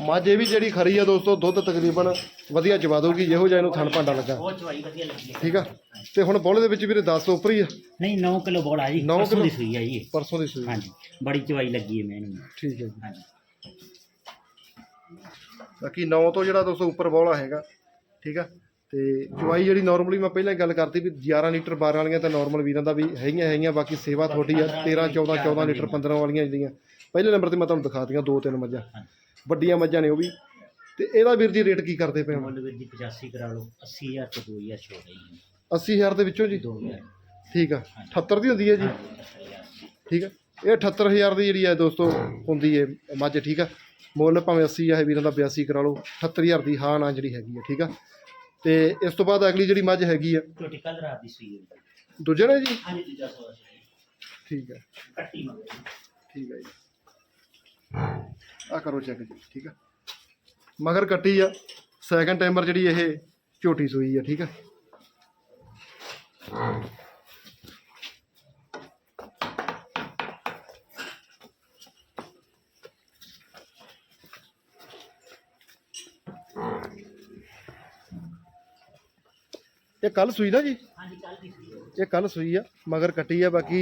ਮੱਝ ਇਹ ਵੀ ਜਿਹੜੀ ਖਰੀ ਆ ਦੋਸਤੋ ਦੁੱਧ ਤਕਰੀਬਨ ਵਧੀਆ ਚਵਾ ਦਊਗੀ ਜਿਹੋ ਜਿਹਾ ਇਹਨੂੰ ਥਣ ਭਾਂਡਾ ਲੱਗਾ। ਬਹੁਤ ਚਵਾਈ ਵਧੀਆ ਲੱਗੀ ਠੀਕ ਆ। ਤੇ ਹੁਣ ਬੋਲੇ ਦੇ ਵਿੱਚ ਵੀਰੇ 10 ਤੋਂ ਉੱਪਰ ਹੀ ਆ। ਨਹੀਂ 9 ਕਿਲੋ ਬੋਲ ਆ ਜੀ। ਨੌ ਪਰਸੋਂ ਦੀ ਕਿਲੋ? ਸੂਈ ਹੈ ਜੀ ਇਹ। ਪਰਸੋਂ ਦੀ ਸੂਈ। ਹਾਂਜੀ ਬੜੀ ਚਵਾਈ ਲੱਗੀ ਹੈ ਮੈਨੂੰ ਠੀਕ ਹੈ ਜੀ। ਹਾਂਜੀ। ਬਾਕੀ 9 ਤੋਂ ਜਿਹੜਾ ਦੋਸਤੋ ਉੱਪਰ ਬੋਲਾ ਹੈਗਾ ਠੀਕ ਆ? ਤੇ ਚੁਆਈ ਜਿਹੜੀ ਨਾਰਮਲੀ ਮੈਂ ਪਹਿਲਾਂ ਹੀ ਗੱਲ ਕਰਤੀ ਵੀ 11 ਲੀਟਰ 12 ਵਾਲੀਆਂ ਤਾਂ ਨਾਰਮਲ ਵੀਰਾਂ ਦਾ ਵੀ ਹੈਗੀਆਂ ਹੈਗੀਆਂ ਬਾਕੀ ਸੇਵਾ ਤੁਹਾਡੀ ਆ 13 14 14 ਲੀਟਰ 15 ਵਾਲੀਆਂ ਜਿਹੜੀਆਂ। ਪਹਿਲੇ ਨੰਬਰ ਤੇ ਮੈਂ ਤੁਹਾਨੂੰ ਦਿਖਾਤੀਆਂ ਦੋ ਤਿੰਨ ਮੱਝਾਂ। ਵੱਡੀਆਂ ਮੱਝਾਂ ਨੇ ਉਹ ਵੀ। ਤੇ ਇਹਦਾ ਵੀਰ ਜੀ ਰੇਟ ਕੀ ਕਰਦੇ ਪਏ ਹੋ? ਮੁੱਲ ਵੀਰ ਜੀ 85 ਕਰਾ ਲਓ 80000 ਤੋਂ 2000 ਛੋੜ ਹੈ ਜੀ 80000 ਦੇ ਵਿੱਚੋਂ ਜੀ? 2000 ਠੀਕ ਆ। 78 ਦੀ ਹੁੰਦੀ ਹੈ ਜੀ? ਠੀਕ ਆ। ਇਹ 78000 ਦੀ ਜਿਹੜੀ ਹੈ ਦੋਸਤੋ ਹੁੰਦੀ ਹੈ ਮੱਝ ਠੀਕ ਆ। ਮੁੱਲ ਭਾਵੇਂ 80 ਆ ਇਹ ਵੀਰਾਂ ਦਾ 82 ਕਰਾ ਲਓ। 78000 ਦੀ ਹਾਂ ਨਾ ਜਿਹੜੀ ਹੈਗੀ ਆ ਠੀਕ ਆ। ਤੇ ਇਸ ਤੋਂ ਬਾਅਦ ਅਗਲੀ ਜਿਹੜੀ ਮੱਝ ਹੈਗੀ ਆ ਝੋਟੀ ਕੱਲ ਰਾਤ ਦੀ ਸੂਈ ਹੈ। ਦੂਜੇ ਨੇ ਜੀ? ਹਾਂਜੀ ਦੂਜਾ ਸੋਆ ਸੀ। ਠੀਕ ਆ। ਕੱਟੀ ਮੰਗੋ ਠੀਕ ਆ ਜੀ। ਆ ਕਰੋ ਚੈੱਕ ਜੀ ਠੀਕ ਆ। ਮਗਰ ਕੱਟੀ ਆ। ਸੈਕੰਡ ਟਾਈਮਰ ਜਿਹੜੀ ਇਹ ਝੋਟੀ ਸੂਈ ਆ ਠੀਕ ਆ। ਇਹ ਕੱਲ ਸੂਈ ਨਾ ਜੀ? ਹਾਂਜੀ ਕੱਲ ਦੀ ਸੂਈ ਹੈ ਇਹ ਕੱਲ ਸੂਈ ਆ ਮਗਰ ਕੱਟੀ ਆ ਬਾਕੀ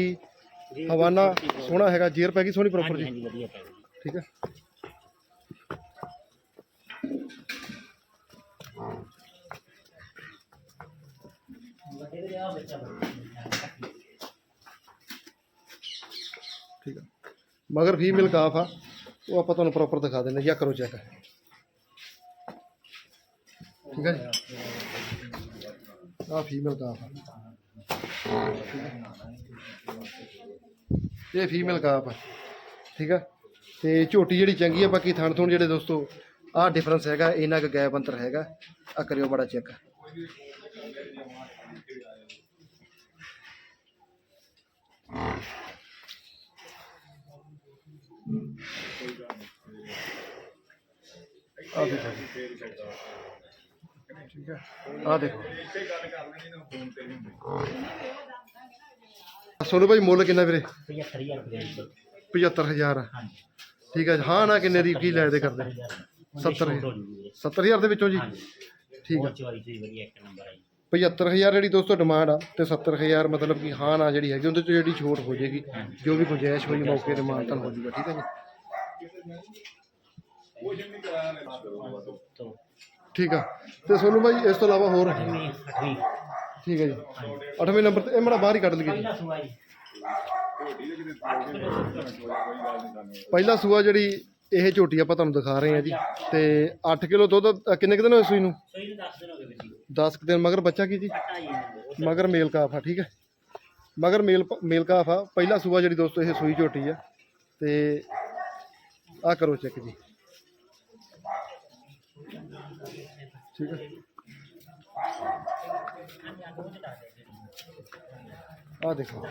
ਹਵਾਨਾ ਸੋਹਣਾ ਹੈਗਾ ਜੇਰ ਪੈ ਗਈ ਸੋਹਣੀ ਪ੍ਰੋਪਰ ਜੀ। ਹਾਂਜੀ ਵਧੀਆ ਪੈ ਗਈ। ਠੀਕ ਹੈ ਵੱਡੇ ਵੀਰੇ ਆ ਬੱਚਾ ਬੜਾ ਠੀਕ ਹੈ ਮਗਰ ਫੀਮੇਲ ਕਾਫ ਆ, ਉਹ ਆਪਾਂ ਤੁਹਾਨੂੰ ਪ੍ਰੋਪਰ ਦਿਖਾ ਦਿੰਦੇ ਜਾਂ ਕਰੋ ਚੈੱਕ ਠੀਕ ਹੈ ਜੀ? ਆ ਫੀਮੇਲ ਕਾਫ ਆ। ਇਹ ਫੀਮੇਲ ਕਾਫ ਆ। ਠੀਕ ਆ? ਤੇ ਝੋਟੀ ਜਿਹੜੀ ਚੰਗੀ ਆ, ਬਾਕੀ ਥਣ ਥੁਣ ਜਿਹੜੇ ਦੋਸਤੋ, ਆਹ ਡਿਫਰੈਂਸ ਹੈਗਾ ਇਹਨਾਂ ਕੁ ਗੈਪ ਅੰਤਰ ਹੈਗਾ। ਆ ਕਰਿਓ ਬੜਾ ਚੈੱਕ ਆ ਦੇਖੋ ਠੀਕ ਹੈ। ਆ ਦੇਖੋ। ਸੋਨੂ ਭਾਈ, ਮੁੱਲ ਕਿੰਨਾ ਵੀਰੇ? 75000 ਰੁਪਏ 75000 ਹਾਂਜੀ ਠੀਕ ਹੈ ਹਾਂ, ਨਾ ਕਿੰਨੇ ਦੀ ਕੀ ਲੈ ਦੇ ਕਰਦੇ? 70 70000 ਦੇ ਵਿੱਚੋਂ ਜੀ? ਠੀਕ ਬਹੁਤ ਆ ਚਵਾਈ ਚੋਈ ਵਧੀਆ ਇੱਕ ਨੰਬਰ ਆਈ 75000 ਜਿਹੜੀ ਦੋਸਤੋ ਡਿਮਾਂਡ ਆ ਤੇ 70000 ਮਤਲਬ ਕਿ ਹਾਂ, ਨਾ ਜਿਹੜੀ ਹੈਗੀ, ਉਹਦੇ ਤੋਂ ਜਿਹੜੀ ਛੋਟ ਹੋ ਜਾਏਗੀ, ਜੋ ਵੀ ਗੁੰਜਾਇਸ਼ ਹੋਈ, ਮੌਕੇ ਤੇ ਮਾਨਤਨ ਹੋ ਜਾਊਗਾ। ਠੀਕ ਹੈ ਜੀ। ਠੀਕ ਆ। ਤੇ ਸੋਨੂ ਭਾਈ ਇਸ ਤੋਂ ਇਲਾਵਾ ਹੋਰ? ਅੱਠਵੀਂ ਅੱਠਵੀਂ। ਠੀਕ ਹੈ ਜੀ। ਅੱਠਵੇਂ ਨੰਬਰ ਤੇ ਇਹ ਮੜਾ ਬਾਹਰ ਹੀ ਕੱਢ ਲਈਏ ਜੀ। ਪਹਿਲਾ ਸੂਆ ਜਿਹੜੀ ਇਹ ਝੋਟੀ ਆਪਾਂ ਤੁਹਾਨੂੰ ਦਿਖਾ ਰਹੇ ਹਾਂ ਜੀ। ਤੇ 8 ਕਿਲੋ ਦੁੱਧ ਅ, ਕਿੰਨੇ ਕੁ ਦਿਨ ਹੋਏ ਸੂਈ ਨੂੰ? ਸੋਈ ਨੂੰ 10 ਦਿਨ ਹੋ ਗਏ ਵੀਰ ਜੀ। 10 ਕੁ ਦਿਨ ਮਗਰ ਬੱਚਾ ਕੀ ਜੀ? ਕੱਟਾ ਮਗਰ ਮੇਲ ਕਾਫ ਆ ਠੀਕ ਹੈ ਮਗਰ ਮੇਲ ਮੇਲ ਕਾਫ ਆ। ਪਹਿਲਾ ਸੂਆ ਜਿਹੜੀ ਦੋਸਤੋ ਇਹ ਸੂਈ ਝੋਟੀ ਆ। ਤੇ ਆ ਕਰੋ ਚੈੱਕ ਜੀ। ਠੀਕ ਹੈ ਆ ਦੇਖੋ।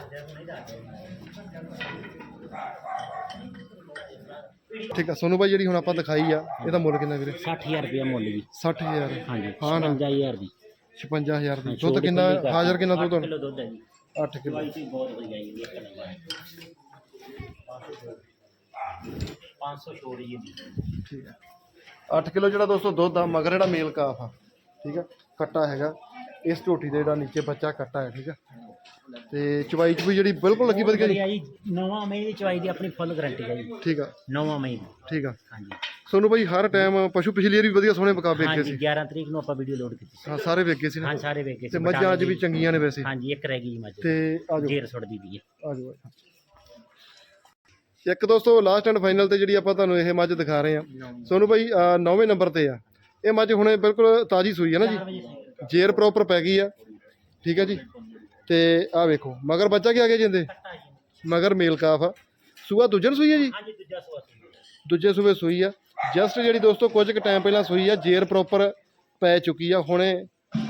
ਠੀਕ ਆ ਸੋਨੂ ਭਾਈ ਜਿਹੜੀ ਹੁਣ ਆਪਾਂ ਦਿਖਾਈ ਆ ਇਹਦਾ ਮੁੱਲ ਕਿੰਨਾ ਵੀਰੇ? 60000 ਰੁਪਏ ਮੁੱਲ ਜੀ। 60000 ਹਾਂਜੀ ਹਾਂ ਨਾ। 55000 ਦੀ। 56000 ਦੀ। ਦੁੱਧ ਕਿੰਨਾ ਹਾਜ਼ਰ ਕਿੰਨਾ ਦੁੱਧ ਹੁਣ? ਕਿਲੋ ਦੁੱਧ ਹੈ ਜੀ। 8 ਕਿਲੋ। ਬਹੁਤ ਵਧੀਆ ਜੀ 500 ਛੋੜ ਜੀ। ਦੀ ਠੀਕ ਹੈ। 8 ਕਿਲੋ ਜਿਹੜਾ ਦੋਸਤੋ ਦੁੱਧ ਆ ਮਗਰ ਜਿਹੜਾ ਮੇਲ ਕਾਫ ਆ ਠੀਕ ਆ ਕੱਟਾ ਹੈਗਾ। ਇਸ ਝੋਟੀ ਦੇ ਜਿਹੜਾ ਨੀਚੇ ਬੱਚਾ ਕੱਟਾ ਹੈ ਠੀਕ ਆ ਤੇ ਚਵਾਈ ਚੁਈ ਜਿਹੜੀ ਬਿਲਕੁਲ ਲੱਗੀ ਵਧੀਆ ਜੀ। ਨਵਾਂ ਮਈ ਦੀ ਚਵਾਈ ਦੀ ਆਪਣੀ ਫੁੱਲ ਗਾਰੰਟੀ ਹੈ ਜੀ। ਠੀਕ ਆ। ਨਵਾਂ ਮਈ ਦੀ। ਠੀਕ ਆ। ਹਾਂਜੀ। ਸੋਨੂੰ ਭਾਈ ਹਰ ਟਾਈਮ ਪਸ਼ੂ ਪਿਛਲੀ ਵਾਰੀ ਵੀ ਵਧੀਆ ਸੋਹਣੇ ਬਕਾ ਵੇਖੇ ਹਾਂਜੀ ਸੀ। 11 ਤਰੀਕ ਨੂੰ ਆਪਾਂ ਵੀਡੀਓ ਲੋਡ ਕੀਤੀ ਸੀ। ਹਾਂ ਸਾਰੇ ਵੇਖੇ ਸੀ ਹਾਂ ਸਾਰੇ ਵੇਖੇ ਤੇ ਸੀ ਮੱਝਾਂ ਅੱਜ ਵੀ ਚੰਗੀਆਂ ਨੇ ਵੈਸੇ। ਹਾਂਜੀ ਇੱਕ ਰਹਿ ਗਈ ਮੱਝ। ਤੇ ਆਜੋ ਜੇਰ ਸੁੱਟਦੀ ਦੀ ਹੈ। ਆਜੋ ਇੱਕ ਦੋਸਤੋ ਲਾਸਟ ਐਂਡ ਫਾਈਨਲ ਤੇ ਜਿਹੜੀ ਆਪਾਂ ਤੁਹਾਨੂੰ ਇਹ ਮੱਝ ਦਿਖਾ ਰਹੇ ਆ ਸੋਨੂੰ ਭਾਈ ਅਹ, ਨੌਵੇਂ ਨੰਬਰ ਤੇ ਆ। ਇਹ ਮੱਝ ਹੁਣੇ ਬਿਲਕੁਲ ਤਾਜ਼ੀ ਸੂਈ ਹੈ ਨਾ ਜੀ? 4 ਵਜੇ ਸੀ ਜੇਰ ਪ੍ਰੋਪਰ ਪੈ ਗਈ ਆ। ਠੀਕ ਹੈ ਜੀ? ਤੇ ਆਹ ਵੇਖੋ ਮਗਰ ਬੱਚਾ ਕੀ ਆ ਗਿਆ ਜਿੰਦੇ? ਮਗਰ ਮੇਲ ਕਾਫ ਆ। ਸੂਆ ਦੂਜੇ ਸੂਈ ਹੈ ਜੀ? ਹਾਂਜੀ ਦੂਜਾ ਸਵਾ ਸੀ ਦੂਜੇ ਸੂਬੇ ਸੂਈ ਆ। ਜਸਟ ਜਿਹੜੀ ਦੋਸਤੋ ਕੁਝ ਕੁ ਟਾਈਮ ਪਹਿਲਾਂ ਸੂਈ ਆ ਜੇਰ ਪ੍ਰੋਪਰ ਪੈ ਚੁੱਕੀ ਆ। ਹੁਣੇ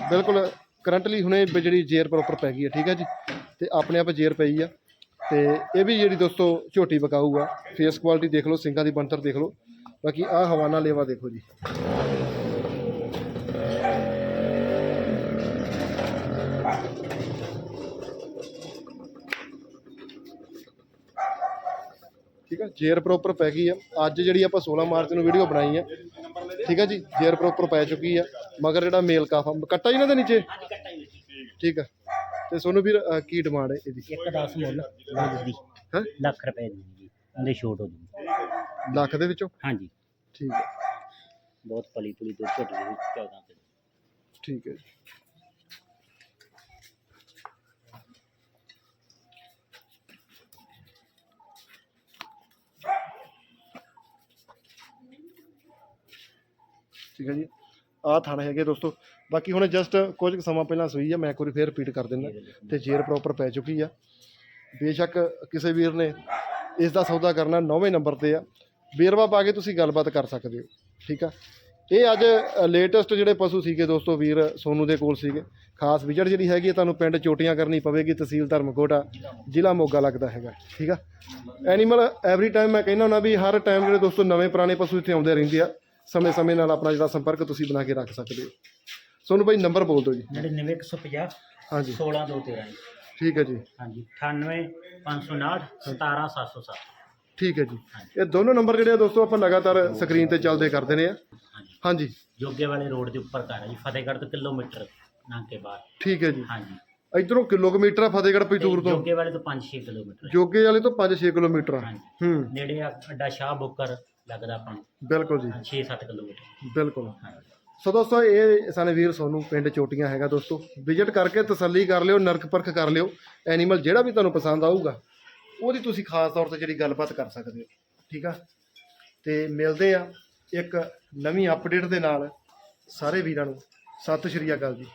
ਬਿਲਕੁਲ ਕਰੰਟਲੀ ਹੁਣੇ ਜਿਹੜੀ ਜੇਰ ਪ੍ਰੋਪਰ ਪੈ ਗਈ ਆ। ਠੀਕ ਹੈ ਜੀ? ਤੇ ਆਪਣੇ ਆਪ ਜੇਰ ਪਈ ਆ। ਤੇ ਇਹ ਵੀ ਜਿਹੜੀ ਦੋਸਤੋ ਝੋਟੀ ਬਕਾਊ ਆ ਫੇਸ ਕੁਆਲਿਟੀ ਦੇਖ ਲਓ ਸਿੰਗਾਂ ਦੀ ਬੰਤਰ ਦੇਖ ਲਓ। ਬਾਕੀ ਆਹ ਹਵਾਨਾ ਲੇਵਾ ਦੇਖੋ ਜੀ। ਠੀਕ ਆ ਜੇਰ ਪ੍ਰੋਪਰ ਪੈ ਗਈ ਆ। ਅੱਜ ਜਿਹੜੀ ਆਪਾਂ 16 ਮਾਰਚ ਨੂੰ ਵੀਡੀਓ ਬਣਾਈ ਆ। ਠੀਕ ਆ ਜੀ ਜੇਰ ਪ੍ਰੋਪਰ ਪੈ ਚੁੱਕੀ ਆ। ਮਗਰ ਜਿਹੜਾ ਮੇਲ ਕਾਫਾ ਕੱਟਾ ਹੀ ਨਾ ਦੇ ਨੀਚੇ? ਹੀ ਠੀਕ ਆ। ਤੇ ਸੋਨੂੰ ਵੀਰ ਅਹ, ਕੀ ਡਿਮਾਂਡ ਹੈ ਇਹਦੀ? ਇੱਕ 10 ਮੁੱਲ। ਦੀ ਹੈ? ਲੱਖ ਰੁਪਏ ਦੀ ਜੀ। ਉਹਦੇ ਛੋਟ ਹੋ ਜੂਗੀ। ਲੱਖ ਦੇ ਵਿੱਚੋਂ? ਹਾਂਜੀ। ਠੀਕ ਹੈ। ਬਹੁਤ ਪਲੀ ਪੁਲੀ ਦੁੱਧ ਦੇ ਵਿੱਚ 14 ਤੇ। ਠੀਕ ਹੈ ਜੀ। ਠੀਕ ਹੈ ਜੀ। ਆਹ ਥਣ ਹੈਗੇ ਦੋਸਤੋ। ਬਾਕੀ ਹੁਣ ਜਸਟ ਕੁਝ ਕੁ ਸਮਾਂ ਪਹਿਲਾਂ ਸੂਈ ਆ, ਮੈਂ ਇੱਕ ਵਾਰੀ ਫੇਰ ਰਿਪੀਟ ਕਰ ਦਿੰਦਾ। ਤੇ ਜੇਰ ਪ੍ਰੋਪਰ ਪੈ ਚੁੱਕੀ ਆ। ਬੇਸ਼ੱਕ ਕਿਸੇ ਵੀਰ ਨੇ ਇਸ ਦਾ ਸੌਦਾ ਕਰਨਾ ਨੌਵੇਂ ਨੰਬਰ ਤੇ ਆ। ਵੇਰਵਾ ਪਾ ਕੇ ਤੁਸੀਂ ਗੱਲਬਾਤ ਕਰ ਸਕਦੇ ਹੋ, ਠੀਕ ਆ? ਇਹ ਅੱਜ ਲੇਟੈਸਟ ਜਿਹੜੇ ਪਸ਼ੂ ਸੀਗੇ ਦੋਸਤੋ ਵੀਰ ਸੋਨੂ ਦੇ ਕੋਲ ਸੀਗੇ। ਖਾਸ ਵਿਜੜ ਜਿਹੜੀ ਹੈਗੀ ਹੈ ਤੁਹਾਨੂੰ ਪਿੰਡ ਚੋਟੀਆਂ ਕਰਨੀ ਪਵੇਗੀ, ਤਹਿਸੀਲ ਧਰਮਕੋਟਾ, ਜ਼ਿਲ੍ਹਾ ਮੋਗਾ ਲੱਗਦਾ ਹੈਗਾ, ਠੀਕ ਆ? ਐਨੀਮਲ ਐਵਰੀ ਟਾਈਮ ਮੈਂ ਕਹਿੰਦਾ ਹੁੰਦਾ ਵੀ ਹਰ ਟਾਈਮ ਜਿਹੜੇ ਦੋਸਤੋ ਨਵੇਂ ਪੁਰਾਣੇ ਪਸ਼ੂ ਇੱਥੇ ਆਉਂਦੇ ਰਹਿੰਦੇ ਆ, ਸਮੇਂ-ਸਮੇਂ ਨਾਲ ਆਪਣਾ ਜਿਹੜਾ ਸੰਪਰਕ ਤੁਸੀਂ ਬਣਾ ਕੇ ਰੱਖ ਸਕਦੇ ਹੋ। ਸੋਨੂ ਭਾਈ ਨੰਬਰ ਬੋਲ ਦਿਓ ਜੀ। 99150 ਹਾਂਜੀ। 16213 ਜੀ। ਠੀਕ ਹੈ ਜੀ। ਹਾਂਜੀ 98 559 17707 ਠੀਕ ਹੈ ਜੀ। ਇਹ ਦੋਨੋਂ ਨੰਬਰ ਜਿਹੜੇ ਆ ਦੋਸਤੋ ਆਪਾਂ ਲਗਾਤਾਰ ਸਕਰੀਨ ਤੇ ਚੱਲਦੇ ਕਰਦੇ ਨੇ ਆ। ਹਾਂਜੀ। ਜੋਗੇ ਵਾਲੇ ਰੋਡ ਦੇ ਉੱਪਰ ਘਰ ਹੈ ਜੀ ਫਤਿਹਗੜ੍ਹ ਤੋਂ ਕਿਲੋਮੀਟਰ ਨਾਕੇ ਬਾਹਰ। ਠੀਕ ਹੈ ਜੀ। ਹਾਂਜੀ। ਇਧਰੋਂ ਕਿਲੋਮੀਟਰ ਆ ਫਤਿਹਗੜ੍ਹ ਪਈ ਦੂਰ ਤੋਂ? ਜੋਗੇ ਵਾਲੇ ਤੋਂ 5-6 ਕਿਲੋਮੀਟਰ। ਜੋਗੇ ਵਾਲੇ ਤੋਂ 5-6 ਕਿਲੋਮੀਟਰ ਹੂੰ। ਨੇੜੇ ਆ ਅੱਡਾ ਸ਼ਾਹ ਬੁੱਕਰ ਲੱਗਦਾ ਆਪਾਂ ਬਿਲਕੁਲ ਜੀ। 6-7 ਕਿਲੋਮੀਟਰ। ਬਿਲਕੁਲ। ਸੋ ਦੋਸਤੋ, ਇਹ ਸਨ ਵੀਰ ਸੋਨੂੰ ਪਿੰਡ ਚੋਟੀਆਂ ਹੈਗਾ ਦੋਸਤੋ। ਵਿਜ਼ਿਟ ਕਰਕੇ ਤਸੱਲੀ ਕਰ ਲਿਓ, ਨਰਕ ਪਰਖ ਕਰ ਲਿਓ। ਐਨੀਮਲ ਜਿਹੜਾ ਵੀ ਤੁਹਾਨੂੰ ਪਸੰਦ ਆਊਗਾ, ਉਹਦੀ ਤੁਸੀਂ ਖਾਸ ਤੌਰ ਤੇ ਜਿਹੜੀ ਗੱਲਬਾਤ ਕਰ ਸਕਦੇ ਹੋ। ਠੀਕ ਆ? ਤੇ ਮਿਲਦੇ ਆ ਇੱਕ ਨਵੀਂ ਅਪਡੇਟ ਦੇ ਨਾਲ। ਸਾਰੇ ਵੀਰਾਂ ਨੂੰ ਸਤਿ ਸ਼੍ਰੀ ਅਕਾਲ ਜੀ।